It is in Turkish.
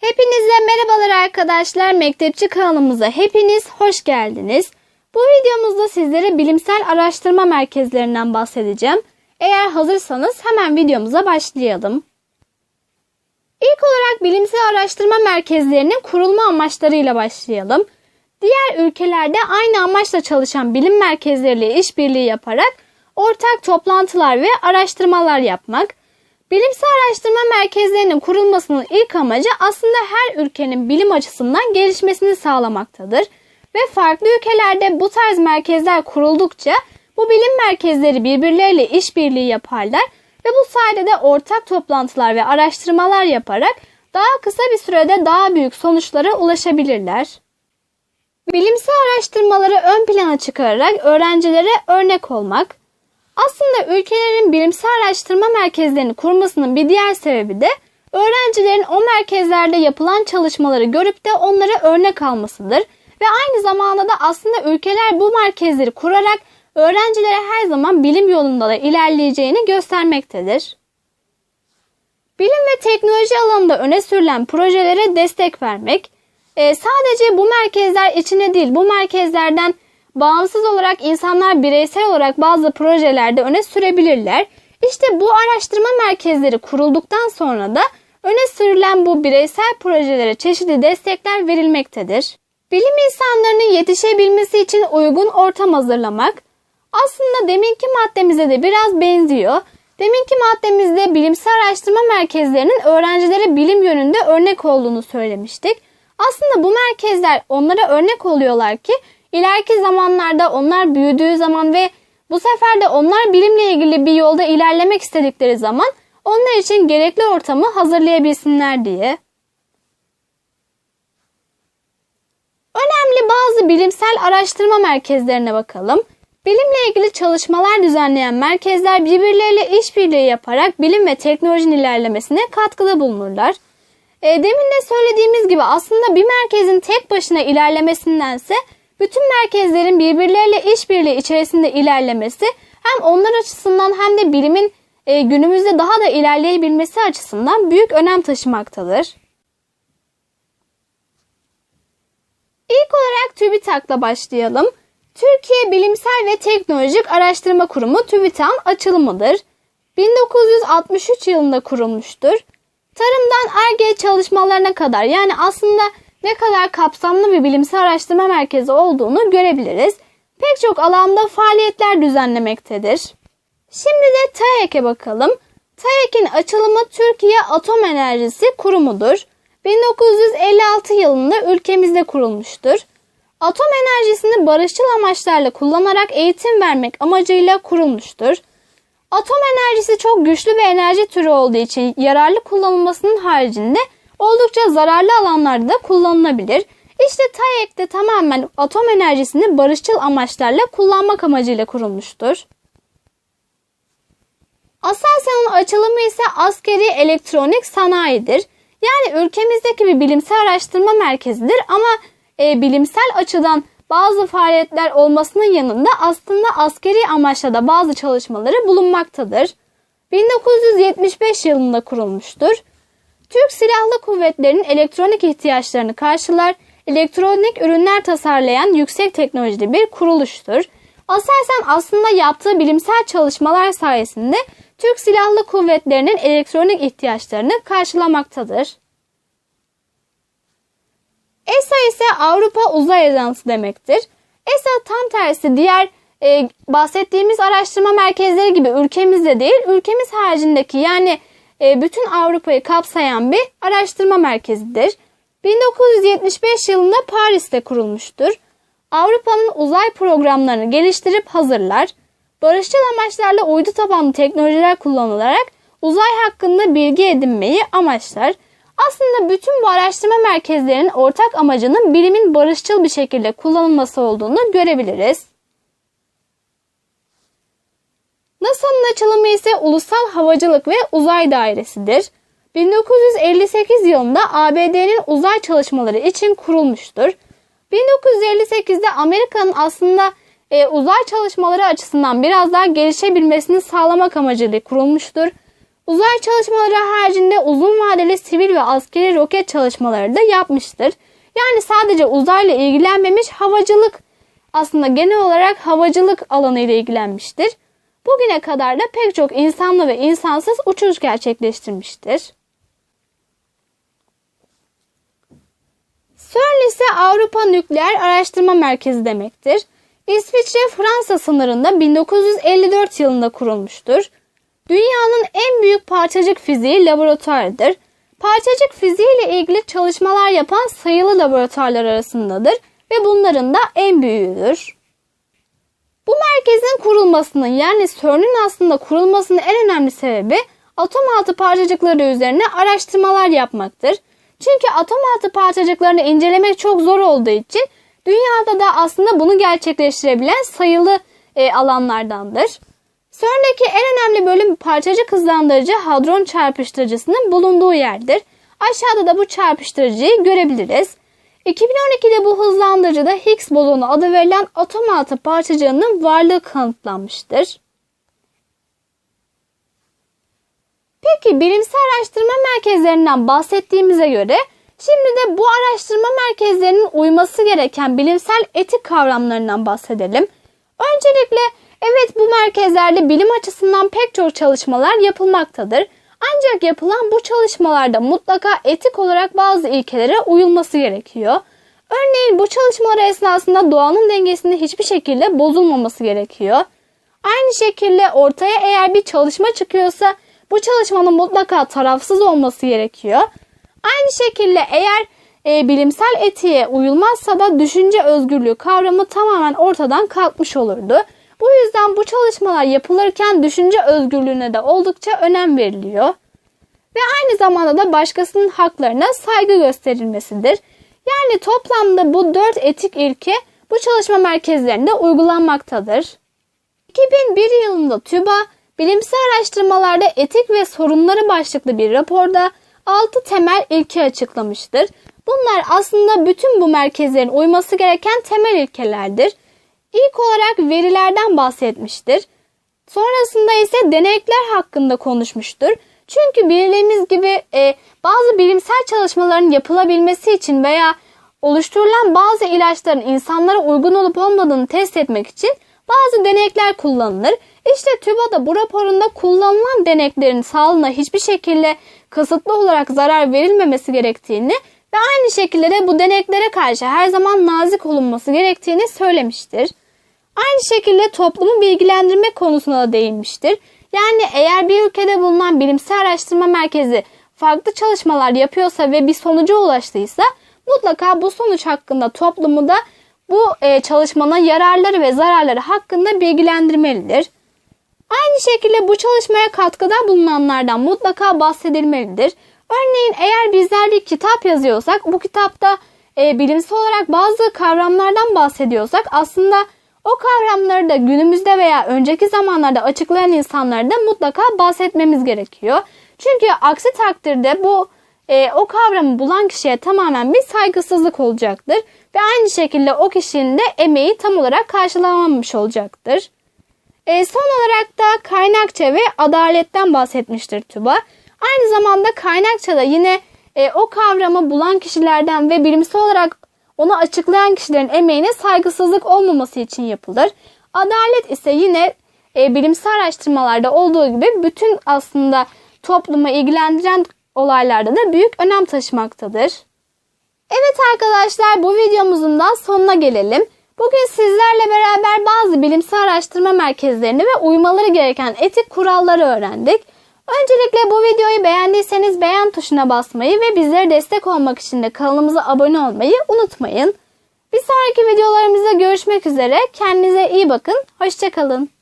Hepinize merhabalar arkadaşlar. Mektepçi kanalımıza hepiniz hoş geldiniz. Bu videomuzda sizlere bilimsel araştırma merkezlerinden bahsedeceğim. Eğer hazırsanız hemen videomuza başlayalım. İlk olarak bilimsel araştırma merkezlerinin kurulma amaçlarıyla başlayalım. Diğer ülkelerde aynı amaçla çalışan bilim merkezleriyle işbirliği yaparak ortak toplantılar ve araştırmalar yapmak. Bilimsel araştırma merkezlerinin kurulmasının ilk amacı aslında her ülkenin bilim açısından gelişmesini sağlamaktadır. Ve farklı ülkelerde bu tarz merkezler kuruldukça bu bilim merkezleri birbirleriyle işbirliği yaparlar ve bu sayede de ortak toplantılar ve araştırmalar yaparak daha kısa bir sürede daha büyük sonuçlara ulaşabilirler. Bilimsel araştırmaları ön plana çıkararak öğrencilere örnek olmak. Aslında ülkelerin bilimsel araştırma merkezlerini kurmasının bir diğer sebebi de öğrencilerin o merkezlerde yapılan çalışmaları görüp de onlara örnek almasıdır. Ve aynı zamanda da aslında ülkeler bu merkezleri kurarak öğrencilere her zaman bilim yolunda da ilerleyeceğini göstermektedir. Bilim ve teknoloji alanında öne sürülen projelere destek vermek, e, sadece bu merkezler içine değil bu merkezlerden bağımsız olarak insanlar bireysel olarak bazı projelerde öne sürebilirler. İşte bu araştırma merkezleri kurulduktan sonra da öne sürülen bu bireysel projelere çeşitli destekler verilmektedir. Bilim insanlarının yetişebilmesi için uygun ortam hazırlamak aslında deminki maddemize de biraz benziyor. Deminki maddemizde bilimsel araştırma merkezlerinin öğrencilere bilim yönünde örnek olduğunu söylemiştik. Aslında bu merkezler onlara örnek oluyorlar ki ileriki zamanlarda onlar büyüdüğü zaman ve bu sefer de onlar bilimle ilgili bir yolda ilerlemek istedikleri zaman onlar için gerekli ortamı hazırlayabilsinler diye. Önemli bazı bilimsel araştırma merkezlerine bakalım. Bilimle ilgili çalışmalar düzenleyen merkezler birbirleriyle işbirliği yaparak bilim ve teknolojinin ilerlemesine katkıda bulunurlar. E, demin de söylediğimiz gibi aslında bir merkezin tek başına ilerlemesindense bütün merkezlerin birbirleriyle işbirliği içerisinde ilerlemesi hem onlar açısından hem de bilimin e, günümüzde daha da ilerleyebilmesi açısından büyük önem taşımaktadır. İlk olarak TÜBİTAK'la başlayalım. Türkiye Bilimsel ve Teknolojik Araştırma Kurumu TÜBİTAK'ın açılımıdır. 1963 yılında kurulmuştur. Tarımdan ARGE çalışmalarına kadar yani aslında ne kadar kapsamlı bir bilimsel araştırma merkezi olduğunu görebiliriz. Pek çok alanda faaliyetler düzenlemektedir. Şimdi de TAEK'e bakalım. TAEK'in açılımı Türkiye Atom Enerjisi Kurumu'dur. 1956 yılında ülkemizde kurulmuştur. Atom enerjisini barışçıl amaçlarla kullanarak eğitim vermek amacıyla kurulmuştur. Atom enerjisi çok güçlü bir enerji türü olduğu için yararlı kullanılmasının haricinde oldukça zararlı alanlarda da kullanılabilir. İşte TAEK de tamamen atom enerjisini barışçıl amaçlarla kullanmak amacıyla kurulmuştur. Aselsan'ın açılımı ise askeri elektronik sanayidir. Yani ülkemizdeki bir bilimsel araştırma merkezidir ama e, bilimsel açıdan bazı faaliyetler olmasının yanında aslında askeri amaçla da bazı çalışmaları bulunmaktadır. 1975 yılında kurulmuştur. Türk Silahlı Kuvvetleri'nin elektronik ihtiyaçlarını karşılar, elektronik ürünler tasarlayan yüksek teknolojili bir kuruluştur. Aselsan aslında yaptığı bilimsel çalışmalar sayesinde Türk Silahlı Kuvvetleri'nin elektronik ihtiyaçlarını karşılamaktadır. ESA ise Avrupa Uzay Ajansı demektir. ESA tam tersi diğer e, bahsettiğimiz araştırma merkezleri gibi ülkemizde değil, ülkemiz haricindeki yani bütün Avrupa'yı kapsayan bir araştırma merkezidir. 1975 yılında Paris'te kurulmuştur. Avrupa'nın uzay programlarını geliştirip hazırlar. Barışçıl amaçlarla uydu tabanlı teknolojiler kullanılarak uzay hakkında bilgi edinmeyi amaçlar. Aslında bütün bu araştırma merkezlerinin ortak amacının bilimin barışçıl bir şekilde kullanılması olduğunu görebiliriz. NASA'nın açılımı ise Ulusal Havacılık ve Uzay Dairesi'dir. 1958 yılında ABD'nin uzay çalışmaları için kurulmuştur. 1958'de Amerika'nın aslında e, uzay çalışmaları açısından biraz daha gelişebilmesini sağlamak amacıyla kurulmuştur. Uzay çalışmaları haricinde uzun vadeli sivil ve askeri roket çalışmaları da yapmıştır. Yani sadece uzayla ilgilenmemiş havacılık aslında genel olarak havacılık alanı ile ilgilenmiştir. Bugüne kadar da pek çok insanlı ve insansız uçuş gerçekleştirmiştir. CERN ise Avrupa Nükleer Araştırma Merkezi demektir. İsviçre-Fransa sınırında 1954 yılında kurulmuştur. Dünyanın en büyük parçacık fiziği laboratuvarıdır. Parçacık fiziği ile ilgili çalışmalar yapan sayılı laboratuvarlar arasındadır ve bunların da en büyüğüdür. Bu merkezin kurulmasının yani CERN'ün aslında kurulmasının en önemli sebebi atom altı parçacıkları üzerine araştırmalar yapmaktır. Çünkü atom altı parçacıklarını incelemek çok zor olduğu için dünyada da aslında bunu gerçekleştirebilen sayılı e, alanlardandır. CERN'deki en önemli bölüm parçacık hızlandırıcı hadron çarpıştırıcısının bulunduğu yerdir. Aşağıda da bu çarpıştırıcıyı görebiliriz. 2012'de bu hızlandırıcıda Higgs bozonu adı verilen atom altı parçacığının varlığı kanıtlanmıştır. Peki bilimsel araştırma merkezlerinden bahsettiğimize göre şimdi de bu araştırma merkezlerinin uyması gereken bilimsel etik kavramlarından bahsedelim. Öncelikle evet bu merkezlerde bilim açısından pek çok çalışmalar yapılmaktadır. Ancak yapılan bu çalışmalarda mutlaka etik olarak bazı ilkelere uyulması gerekiyor. Örneğin bu çalışmalar esnasında doğanın dengesinde hiçbir şekilde bozulmaması gerekiyor. Aynı şekilde ortaya eğer bir çalışma çıkıyorsa bu çalışmanın mutlaka tarafsız olması gerekiyor. Aynı şekilde eğer e, bilimsel etiğe uyulmazsa da düşünce özgürlüğü kavramı tamamen ortadan kalkmış olurdu. Bu yüzden bu çalışmalar yapılırken düşünce özgürlüğüne de oldukça önem veriliyor. Ve aynı zamanda da başkasının haklarına saygı gösterilmesidir. Yani toplamda bu dört etik ilke bu çalışma merkezlerinde uygulanmaktadır. 2001 yılında TÜBA bilimsel araştırmalarda etik ve sorunları başlıklı bir raporda 6 temel ilke açıklamıştır. Bunlar aslında bütün bu merkezlerin uyması gereken temel ilkelerdir. İlk olarak verilerden bahsetmiştir. Sonrasında ise denekler hakkında konuşmuştur. Çünkü bildiğimiz gibi e, bazı bilimsel çalışmaların yapılabilmesi için veya oluşturulan bazı ilaçların insanlara uygun olup olmadığını test etmek için bazı denekler kullanılır. İşte TÜBA da bu raporunda kullanılan deneklerin sağlığına hiçbir şekilde kasıtlı olarak zarar verilmemesi gerektiğini ve aynı şekilde de bu deneklere karşı her zaman nazik olunması gerektiğini söylemiştir. Aynı şekilde toplumu bilgilendirme konusuna da değinmiştir. Yani eğer bir ülkede bulunan bilimsel araştırma merkezi farklı çalışmalar yapıyorsa ve bir sonuca ulaştıysa mutlaka bu sonuç hakkında toplumu da bu e, çalışmanın yararları ve zararları hakkında bilgilendirmelidir. Aynı şekilde bu çalışmaya katkıda bulunanlardan mutlaka bahsedilmelidir. Örneğin eğer bizler bir kitap yazıyorsak bu kitapta e, bilimsel olarak bazı kavramlardan bahsediyorsak aslında o kavramları da günümüzde veya önceki zamanlarda açıklayan insanlara da mutlaka bahsetmemiz gerekiyor. Çünkü aksi takdirde bu e, o kavramı bulan kişiye tamamen bir saygısızlık olacaktır. Ve aynı şekilde o kişinin de emeği tam olarak karşılanmamış olacaktır. E, son olarak da kaynakça ve adaletten bahsetmiştir TÜBA. Aynı zamanda kaynakça da yine e, o kavramı bulan kişilerden ve bilimsel olarak onu açıklayan kişilerin emeğine saygısızlık olmaması için yapılır. Adalet ise yine e, bilimsel araştırmalarda olduğu gibi bütün aslında topluma ilgilendiren olaylarda da büyük önem taşımaktadır. Evet arkadaşlar bu videomuzun da sonuna gelelim. Bugün sizlerle beraber araştırma merkezlerini ve uymaları gereken etik kuralları öğrendik. Öncelikle bu videoyu beğendiyseniz beğen tuşuna basmayı ve bizlere destek olmak için de kanalımıza abone olmayı unutmayın. Bir sonraki videolarımızda görüşmek üzere. Kendinize iyi bakın. Hoşçakalın.